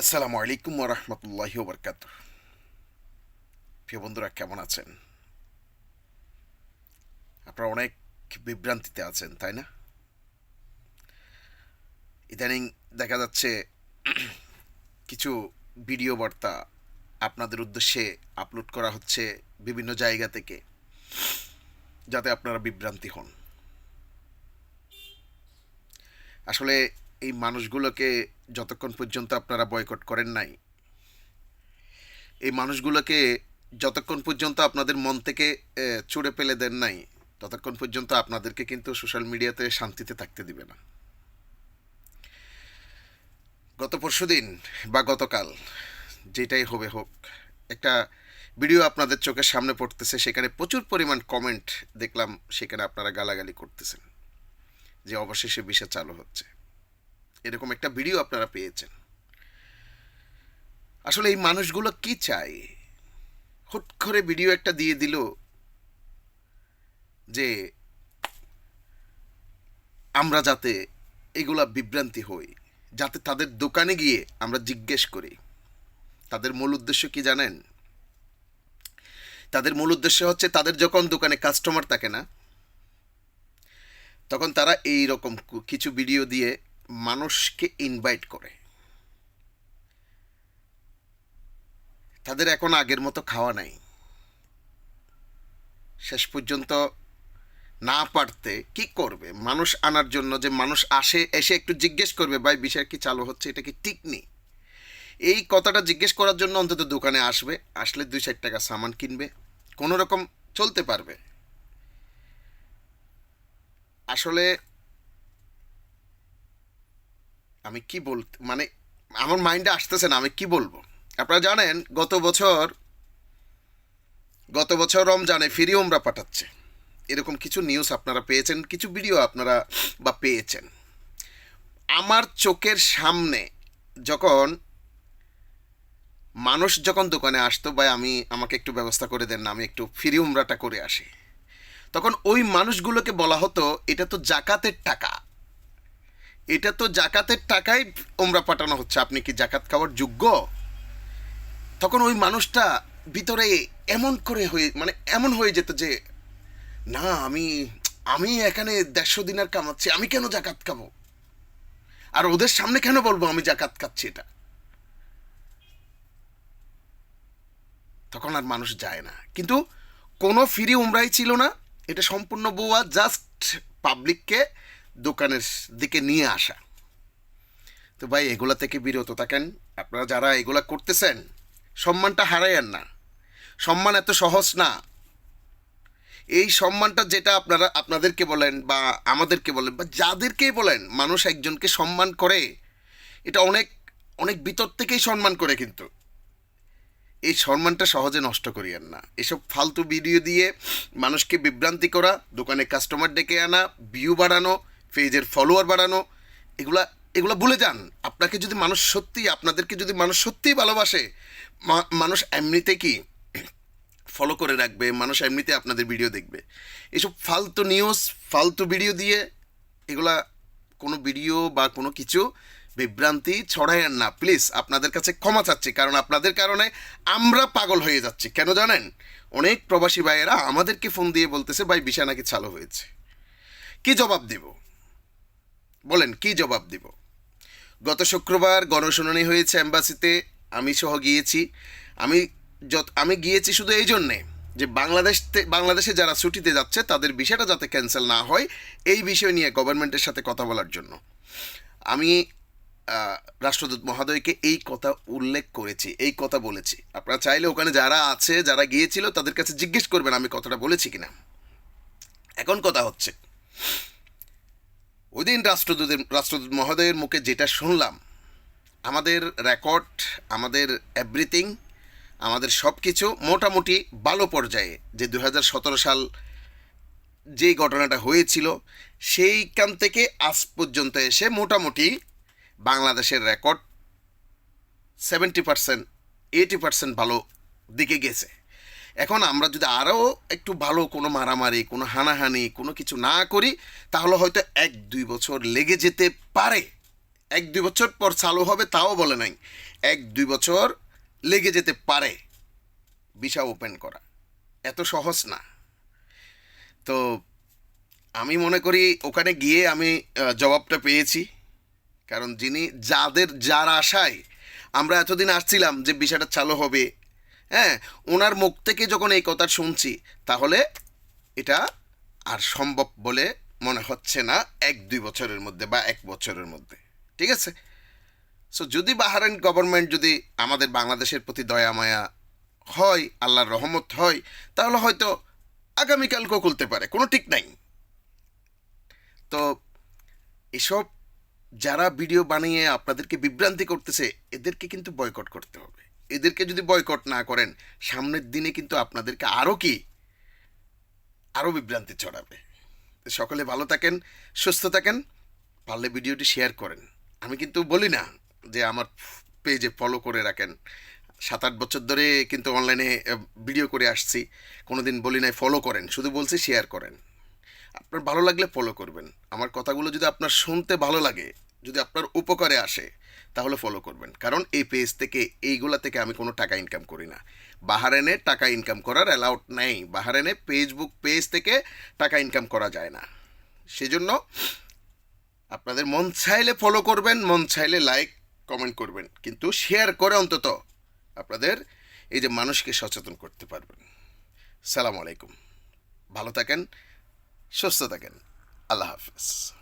আসসালামু আলাইকুম রহমতুল্লাহি বরকাত প্রিয় বন্ধুরা, কেমন আছেন? আপনারা অনেক বিভ্রান্তিতে আছেন, তাই না? ইদানিং দেখা যাচ্ছে কিছু ভিডিও বার্তা আপনাদের উদ্দেশ্যে আপলোড করা হচ্ছে বিভিন্ন জায়গা থেকে, যাতে আপনারা বিভ্রান্তি হন। আসলে এই মানুষগুলোকে যতক্ষণ পর্যন্ত আপনারা বয়কট করেন নাই, এই মানুষগুলোকে যতক্ষণ পর্যন্ত আপনাদের মন থেকে ছুঁড়ে ফেলে দেন নাই, ততক্ষণ পর্যন্ত আপনাদেরকে কিন্তু সোশ্যাল মিডিয়াতে শান্তিতে থাকতে দিবে না। গত পরশুদিন বা গতকাল, যেটাই হবে হোক, একটা ভিডিও আপনাদের চোখের সামনে পড়তেছে, সেখানে প্রচুর পরিমাণ কমেন্ট দেখলাম, সেখানে আপনারা গালাগালি করতেছেন, যে অবশেষে বিষয় চালু হচ্ছে। এরকম একটা ভিডিও আপনারা পেয়েছেন। আসলে এই মানুষগুলো কি চায়? হুট করে ভিডিও একটা দিয়ে দিল যে আমরা যাতে এগুলা বিভ্রান্তি হই, যাতে তাদের দোকানে গিয়ে আমরা জিজ্ঞেস করি। তাদের মূল উদ্দেশ্য কি জানেন? তাদের মূল উদ্দেশ্য হচ্ছে তাদের যখন দোকানে কাস্টমার থাকে না, তখন তারা এই রকম কিছু ভিডিও দিয়ে মানুষকে ইনভাইট করে। তাদের এখন আগের মতো খাওয়া নাই। শেষ পর্যন্ত না পারতে কি করবে? মানুষ আনার জন্য যে মানুষ আসে, এসে একটু জিজ্ঞেস করবে, ভাই, বিষয় কি চালু হচ্ছে? এটা কি ঠিক নেই? এই কথাটা জিজ্ঞেস করার জন্য অন্তত দোকানে আসবে, আসলে দুই চার টাকা সামান কিনবে কোনো রকম চলতে পারবে। আসলে আমি কি বল মানে আমার মাইন্ডে আসতেছে না, আমি কি বলব? আপনারা জানেন, গত বছর গত বছর রমজানে ফিরি ওমরা পাঠাচ্ছে। এরকম কিছু নিউজ আপনারা পেয়েছেন, কিছু ভিডিও আপনারা বা পেয়েছেন। আমার চোখের সামনে যখন মানুষ যখন দোকানে আসতো, ভাই, আমি, আমাকে একটু ব্যবস্থা করে দেন না, আমি একটু ফিরি উমরাটা করে আসি। তখন ওই মানুষগুলোকে বলা হতো, এটা তো জাকাতের টাকা। এটা তো জাকাতের টাকাই ওমরা পাঠানো হচ্ছে। আপনি কি জাকাত খাওয়ার যোগ্য? তখন ওই মানুষটা ভিতরে এমন করে হয়ে মানে এমন হয়ে যেত যে, না, আমি আমি এখানে দেড়শো দিনের কামাচ্ছি, আমি কেন জাকাত খাব? আর ওদের সামনে কেন বলব আমি জাকাত খাচ্ছি এটা? তখন আর মানুষ যায় না। কিন্তু কোনো ফ্রি উমরাই ছিল না। এটা সম্পূর্ণ বোয়া, জাস্ট পাবলিককে দোকানের দিকে নিয়ে আসা। তো ভাই, এগুলা থেকে বিরত থাকেন। আপনারা যারা এগুলা করতেছেন, সম্মানটা হারাইয়েন না। সম্মান এত সহজ না। এই সম্মানটা যেটা আপনারা, আপনাদেরকে বলেন বা আমাদেরকে বলেন বা যাদেরকেই বলেন, মানুষ একজনকে সম্মান করে, এটা অনেক অনেক ভিতর থেকেই সম্মান করে কিন্তু। এই সম্মানটা সহজে নষ্ট করিয়েন না। এসব ফালতু ভিডিও দিয়ে মানুষকে বিভ্রান্তি করা, দোকানে কাস্টমার ডেকে আনা, ভিউ বাড়ানো পেজের ফলোয়ার বাড়ানো, এগুলা, এগুলো ভুলে যান। আপনাকে যদি মানুষ সত্যি, আপনাদেরকে যদি মানুষ সত্যিই ভালোবাসে মানুষ এমনিতে কি ফলো করে রাখবে, মানুষ এমনিতে আপনাদের ভিডিও দেখবে। এসব ফালতু নিউজ ফালতু ভিডিও দিয়ে এগুলা কোনো ভিডিও বা কোনো কিছু বিভ্রান্তি ছড়ায়েন না। প্লিজ আপনাদের কাছে ক্ষমা চাচ্ছি, কারণ আপনাদের কারণে আমরা পাগল হয়ে যাচ্ছি। কেন জানেন? অনেক প্রবাসী ভাইয়েরা আমাদেরকে ফোন দিয়ে বলতেছে, ভাই বিষয় নাকি চালু হয়েছে? কি জবাব দিব? বলেন, কি জবাব দিব? গত শুক্রবার গণশুনানি হয়েছে অ্যাম্বাসিতে আমি সহ গিয়েছি। আমি যত, আমি গিয়েছি শুধু এই জন্যে যে বাংলাদেশ বাংলাদেশে যারা ছুটিতে যাচ্ছে, তাদের বিষয়টা যাতে ক্যান্সেল না হয়, এই বিষয় নিয়ে গভর্নমেন্টের সাথে কথা বলার জন্য। আমি রাষ্ট্রদূত মহোদয়কে এই কথা উল্লেখ করেছি, এই কথা বলেছি। আপনারা চাইলে ওখানে যারা আছে, যারা গিয়েছিল, তাদের কাছে জিজ্ঞেস করবেন আমি কথাটা বলেছি কিনা। এখন কথা হচ্ছে ওই দিন রাষ্ট্রদূতের রাষ্ট্রদূত মহোদয়ের মুখে যেটা শুনলাম, আমাদের রেকর্ড, আমাদের এভরিথিং আমাদের সব কিছু মোটামুটি ভালো পর্যায়ে যে দু হাজার সতেরো সাল যে ঘটনাটা হয়েছিল, সেইখান থেকে আজ পর্যন্ত এসে মোটামুটি বাংলাদেশের record seventy percent eighty percent ভালো দিকে গেছে। এখন আমরা যদি আরও একটু ভালো কোনো মারামারি, কোনো হানাহানি, কোনো কিছু না করি, তাহলে হয়তো এক, দুই বছর লেগে যেতে পারে। এক, দুই বছর পর চালু হবে, তাও বলে নাই। এক, দুই বছর লেগে যেতে পারে ভিসা ওপেন করা। এত সহজ না। তো আমি মনে করি ওখানে গিয়ে আমি জবাবটা পেয়েছি। কারণ যিনি, যাদের, যার আশায় আমরা এতদিন আসছিলাম যে বিষয়টা চালু হবে হ্যাঁ ওনার মুখ থেকে যখন এই কথা শুনছি, তাহলে এটা আর সম্ভব বলে মনে হচ্ছে না এক, দুই বছরের মধ্যে বা এক বছরের মধ্যে। ঠিক আছে? সো যদি বাহারাইন গভর্নমেন্ট যদি আমাদের বাংলাদেশের প্রতি দয়া মায়া হয়, আল্লাহর রহমত হয়, তাহলে হয়তো আগামীকালকেও খুলতে পারে, কোনো ঠিক নাই। তো এসব যারা ভিডিও বানিয়ে আপনাদেরকে বিভ্রান্তি করতেছে, এদেরকে কিন্তু বয়কট করতে হবে। এদেরকে যদি বয়কট না করেন, সামনের দিনে কিন্তু আপনাদেরকে আরও কি? আরও বিভ্রান্তি ছড়াবে। সকলে ভালো থাকেন, সুস্থ থাকেন, পারলে ভিডিওটি শেয়ার করেন। আমি কিন্তু বলি না যে আমার পেজে ফলো করে রাখেন। সাত আট বছর ধরে কিন্তু অনলাইনে ভিডিও করে আসছি। কোনো দিন বলি নাই ফলো করেন। শুধু বলছি শেয়ার করেন। আপনার ভালো লাগলে ফলো করবেন। আমার কথাগুলো যদি আপনার শুনতে ভালো লাগে, যদি আপনার উপকারে আসে তাহলে ফলো করবেন। কারণ এই পেজ থেকে, এইগুলা থেকে আমি কোনো টাকা ইনকাম করি না। বাহারেনে টাকা ইনকাম করার অ্যালাউড নেই। বাহারেনে ফেসবুক পেজ থেকে টাকা ইনকাম করা যায় না। সেজন্য আপনাদের মন চাইলে ফলো করবেন, মন চাইলে লাইক কমেন্ট করবেন। কিন্তু শেয়ার করে অন্তত আপনাদের এই যে মানুষকে সচেতন করতে পারবেন। সালাম আলাইকুম। ভালো থাকেন, সুস্থ থাকেন। আল্লাহ হাফিজ।